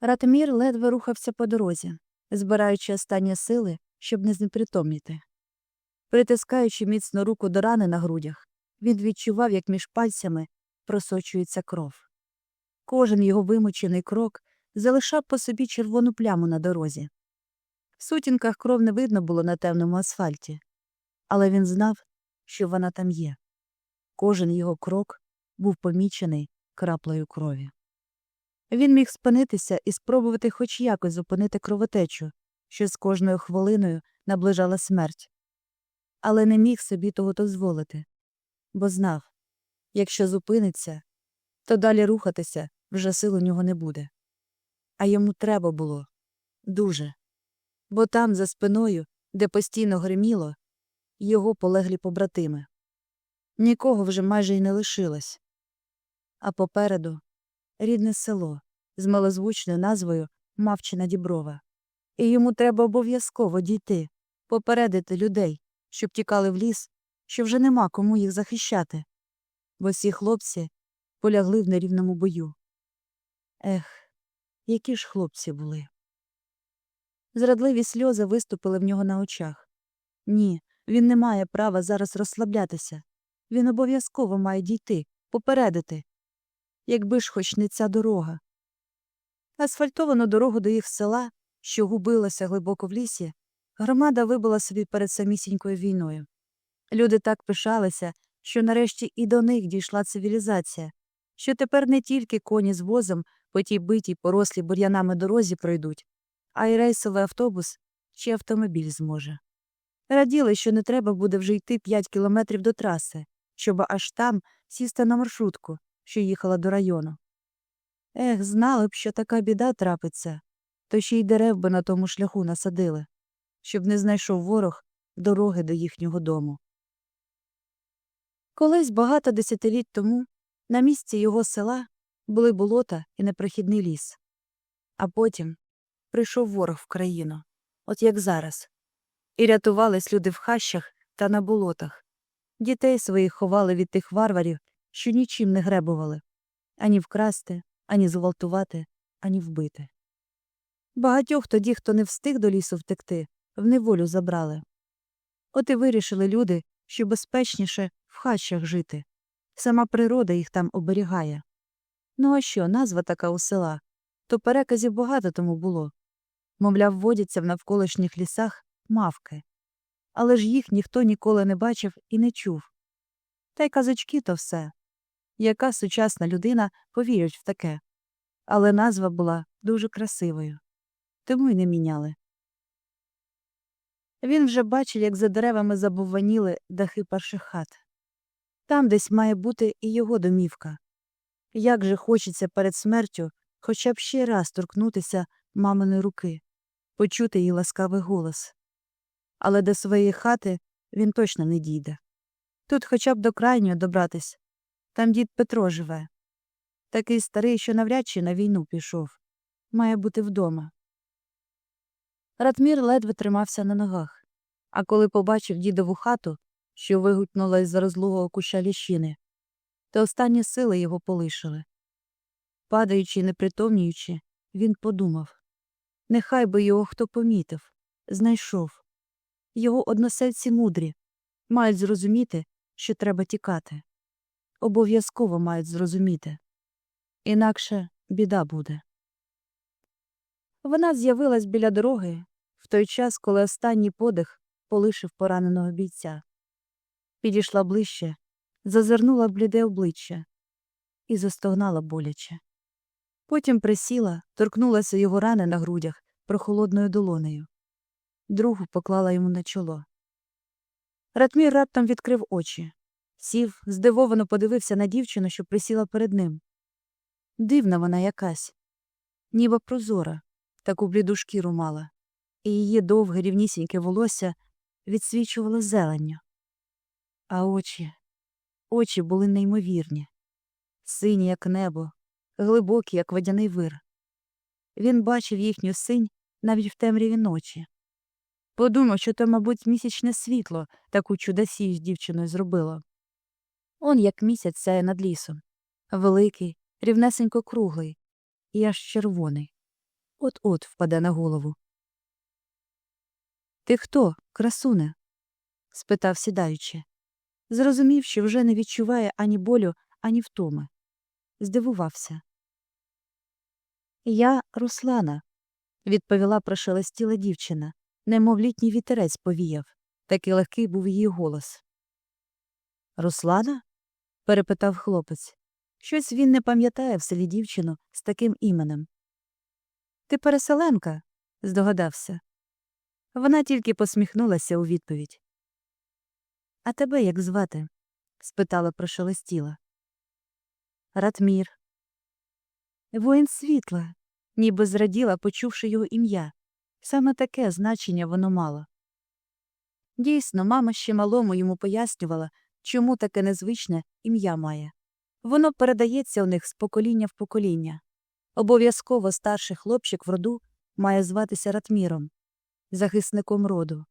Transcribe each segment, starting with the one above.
Ратмір ледве рухався по дорозі, збираючи останні сили, щоб не знепритомніти. Притискаючи міцно руку до рани на грудях, він відчував, як між пальцями просочується кров. Кожен його вимучений крок залишав по собі червону пляму на дорозі. В сутінках кров не видно було на темному асфальті, але він знав, що вона там є. Кожен його крок був помічений краплею крові. Він міг спинитися і спробувати хоч якось зупинити кровотечу, що з кожною хвилиною наближала смерть, але не міг собі того дозволити, бо знав якщо зупиниться, то далі рухатися вже сил у нього не буде. А йому треба було дуже, бо там, за спиною, де постійно гриміло, його полеглі побратими. Нікого вже майже й не лишилось. А попереду рідне село з малозвучною назвою Мавчина Діброва. І йому треба обов'язково дійти, попередити людей, щоб тікали в ліс, що вже нема кому їх захищати, бо всі хлопці полягли в нерівному бою. Ех, які ж хлопці були. Зрадливі сльози виступили в нього на очах. Ні, він не має права зараз розслаблятися. Він обов'язково має дійти, попередити. Якби ж хоч не ця дорога. Асфальтовану дорогу до їх села, що губилася глибоко в лісі, громада вибила собі перед самісінькою війною. Люди так пишалися, що нарешті і до них дійшла цивілізація, що тепер не тільки коні з возом по тій битій порослій бур'янами дорозі пройдуть, а й рейсовий автобус чи автомобіль зможе. Раділи, що не треба буде вже йти 5 кілометрів до траси, щоб аж там сісти на маршрутку, що їхала до району. Ех, знали б, що така біда трапиться, то ще й дерев би на тому шляху насадили, щоб не знайшов ворог дороги до їхнього дому. Колись багато десятиліть тому на місці його села були болота і непрохідний ліс. А потім прийшов ворог в країну, от як зараз, і рятувались люди в хащах та на болотах. Дітей своїх ховали від тих варварів, що нічим не гребували ані вкрасти, ані зґвалтувати, ані вбити. Багатьох тоді, хто не встиг до лісу втекти, в неволю забрали. От і вирішили люди, що безпечніше в хащах жити. Сама природа їх там оберігає. Ну а що, назва така у села, то переказів багато тому було. Мовляв, водяться в навколишніх лісах мавки. Але ж їх ніхто ніколи не бачив і не чув. Та й казочки то все. Яка сучасна людина повірить в таке? Але назва була дуже красивою, тому й не міняли. Він вже бачив, як за деревами забовваніли дахи перших хат. Там десь має бути і його домівка. Як же хочеться перед смертю хоча б ще раз торкнутися маминої руки, почути її ласкавий голос. Але до своєї хати він точно не дійде. Тут хоча б до крайнього добратись. Там дід Петро живе. Такий старий, що навряд чи на війну пішов. Має бути вдома. Ратмір ледве тримався на ногах, а коли побачив дідову хату, що вигукнула із розлугого куща ліщини, то останні сили його полишили. Падаючи і непритомніючи, він подумав нехай би його хто помітив, знайшов. Його односельці мудрі, мають зрозуміти, що треба тікати. Обов'язково мають зрозуміти. Інакше біда буде. Вона з'явилась біля дороги в той час, коли останній подих полишив пораненого бійця. Підійшла ближче, зазирнула бліде обличчя і застогнала боляче. Потім присіла, торкнулася його рани на грудях прохолодною долонею. Другу поклала йому на чоло. Ратмір раптом відкрив очі, сів, здивовано подивився на дівчину, що присіла перед ним. Дивна вона якась, ніби прозора, таку бліду шкіру мала, і її довге рівнісіньке волосся відсвічувало зеленню. А очі, очі були неймовірні, сині, як небо, глибокі, як водяний вир. Він бачив їхню синь навіть в темряві ночі. Подумав, що то, мабуть, місячне світло таку чудосію з дівчиною зробило. Он як місяць сяє над лісом, великий, рівнесенько круглий і аж червоний. от-от впаде на голову. Ти хто, красуне? спитав сідаючи. Зрозумів, що вже не відчуває ані болю, ані втоми. Здивувався. Я Руслана, відповіла прошелестіла дівчина, немов літній вітерець повіяв. Такий легкий був її голос. Руслана? Перепитав хлопець. Щось він не пам'ятає в селі дівчину з таким іменем. Ти переселенка? здогадався. Вона тільки посміхнулася у відповідь. А тебе як звати? спитала прошелестіла. Ратмір. Воїн світла, ніби зраділа, почувши його ім'я. Саме таке значення воно мало. Дійсно, мама ще малому йому пояснювала, чому таке незвичне ім'я має. Воно передається у них з покоління в покоління. Обов'язково старший хлопчик в роду має зватися Ратміром, захисником роду.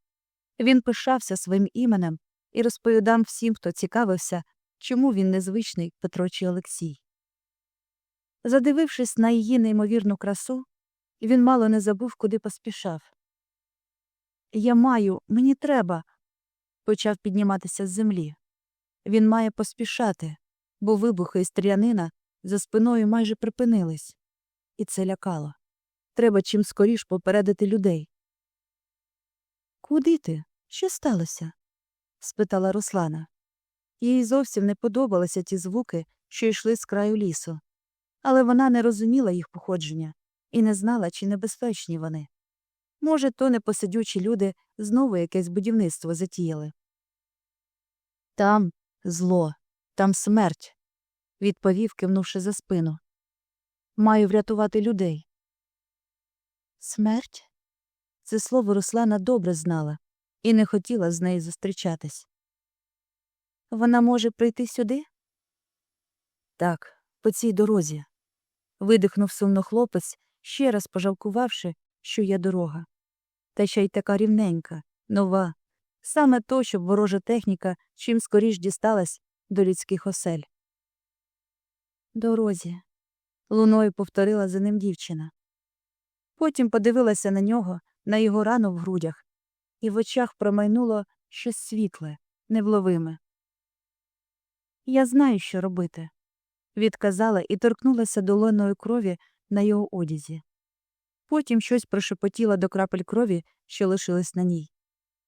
Він пишався своїм іменем і розповідав всім, хто цікавився, чому він незвичний Петро чи Олексій. Задивившись на її неймовірну красу, він мало не забув, куди поспішав. Я маю, мені треба. почав підніматися з землі. Він має поспішати, бо вибухи і стрілянина за спиною майже припинились. І це лякало. Треба чим скоріш попередити людей. Куди ти? Що сталося? спитала Руслана. Їй зовсім не подобалися ті звуки, що йшли з краю лісу, але вона не розуміла їх походження і не знала, чи небезпечні вони. Може, то непосидючі люди знову якесь будівництво затіяли. Там зло, там смерть, відповів, кивнувши за спину. Маю врятувати людей. Смерть? Це слово Руслана добре знала і не хотіла з нею зустрічатись. Вона може прийти сюди? Так, по цій дорозі. Видихнув сумно хлопець, ще раз пожалкувавши, що є дорога. Та ще й така рівненька, нова, саме то, щоб ворожа техніка чим скоріш дісталась до людських осель. Дорозі. луною повторила за ним дівчина. Потім подивилася на нього, на його рану в грудях, і в очах промайнуло щось світле, невловиме. Я знаю, що робити, відказала і торкнулася долоною крові на його одязі. Потім щось прошепотіла до крапель крові, що лишились на ній,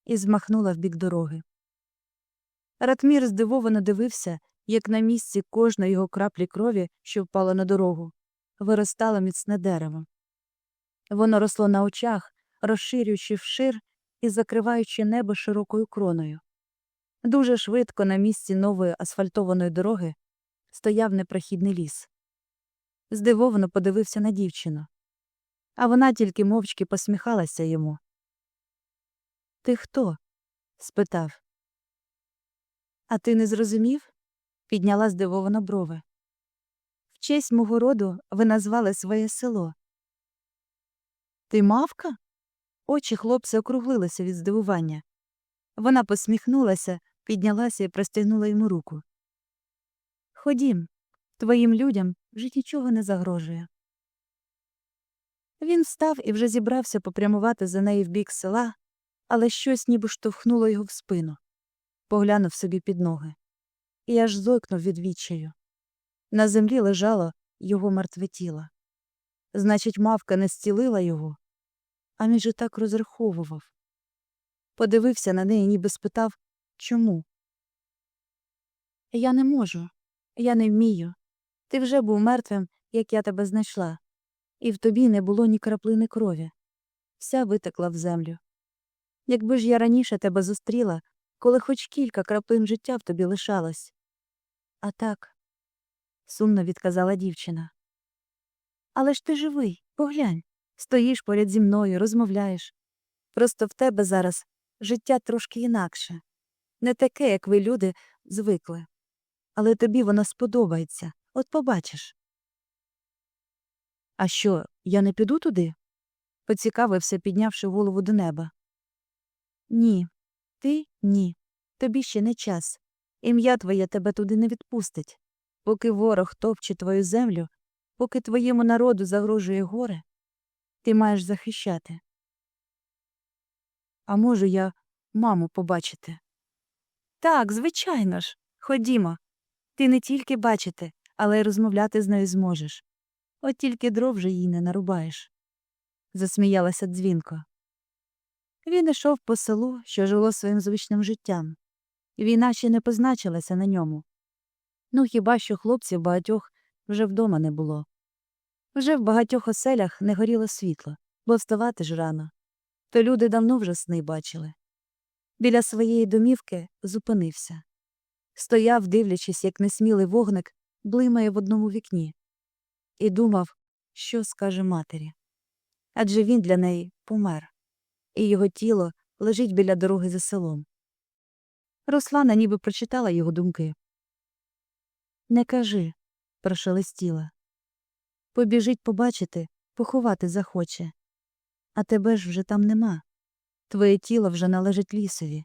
і змахнула в бік дороги. Ратмір здивовано дивився, як на місці кожної його краплі крові, що впала на дорогу, виростало міцне дерево. Воно росло на очах, розширюючи вшир і закриваючи небо широкою кроною. Дуже швидко на місці нової асфальтованої дороги стояв непрохідний ліс. Здивовано подивився на дівчину, а вона тільки мовчки посміхалася йому. Ти хто? спитав. А ти не зрозумів? підняла здивовано брови. В честь мого роду ви назвали своє село. Ти мавка? Очі хлопця округлилися від здивування. Вона посміхнулася, піднялася і простягнула йому руку. Ходім, твоїм людям вже нічого не загрожує. Він встав і вже зібрався попрямувати за нею в бік села, але щось ніби штовхнуло його в спину, поглянув собі під ноги, і аж зойкнув від відчаю. На землі лежало його мертве тіло. Значить, мавка не зцілила його, а він же так розраховував. Подивився на неї, ніби спитав чому. Я не можу, я не вмію. Ти вже був мертвим, як я тебе знайшла, і в тобі не було ні краплини крові. Вся витекла в землю. Якби ж я раніше тебе зустріла, коли хоч кілька краплин життя в тобі лишалось. А так, сумно відказала дівчина. Але ж ти живий, поглянь. Стоїш поряд зі мною, розмовляєш. Просто в тебе зараз життя трошки інакше, не таке, як ви, люди, звикли. Але тобі воно сподобається, от побачиш. А що, я не піду туди? поцікавився, піднявши голову до неба. Ні, ти ні. Тобі ще не час. Ім'я твоє тебе туди не відпустить. Поки ворог топче твою землю, поки твоєму народу загрожує горе, Ти маєш захищати. А можу я маму побачити? Так, звичайно ж. Ходімо. Ти не тільки бачити, але й розмовляти з нею зможеш. От тільки дров вже їй не нарубаєш. засміялася дзвінко. Він ішов по селу, що жило своїм звичним життям. Війна ще не позначилася на ньому. Ну, хіба що хлопців багатьох вже вдома не було. Вже в багатьох оселях не горіло світло, бо вставати ж рано. То люди давно вже сни бачили. Біля своєї домівки зупинився. Стояв, дивлячись, як несмілий вогник блимає в одному вікні, і думав, що скаже матері. Адже він для неї помер, і його тіло лежить біля дороги за селом. Руслана ніби прочитала його думки. Не кажи, прошелестіла. Побіжить побачити, поховати захоче. А тебе ж вже там нема. Твоє тіло вже належить лісові.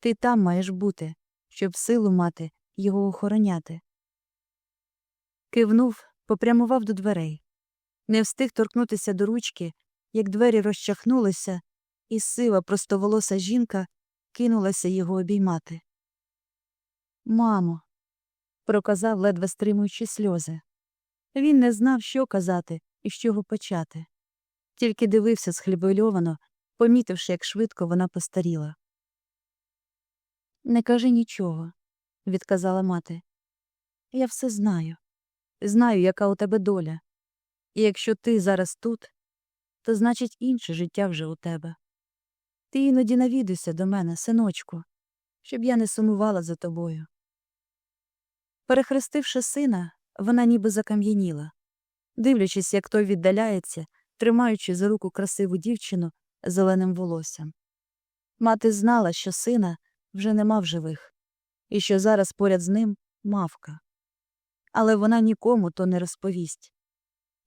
Ти там маєш бути, щоб силу мати його охороняти. Кивнув, попрямував до дверей. Не встиг торкнутися до ручки, як двері розчахнулися, і сива простоволоса жінка кинулася його обіймати. Мамо, проказав, ледве стримуючи сльози. Він не знав, що казати і з чого почати. Тільки дивився схлібольовано, помітивши, як швидко вона постаріла. Не кажи нічого, відказала мати. Я все знаю. Знаю, яка у тебе доля. І якщо ти зараз тут, то значить інше життя вже у тебе. Ти іноді навідуйся до мене, синочку, щоб я не сумувала за тобою. Перехрестивши сина, вона ніби закам'яніла, дивлячись, як той віддаляється, тримаючи за руку красиву дівчину зеленим волоссям. Мати знала, що сина вже нема в живих, і що зараз поряд з ним мавка. Але вона нікому то не розповість.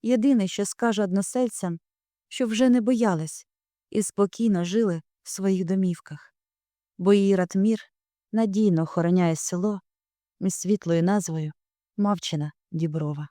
Єдине, що скаже односельцям, що вже не боялись і спокійно жили в своїх домівках, бо її Ратмір надійно охороняє село із світлою назвою Мавчина Діброва.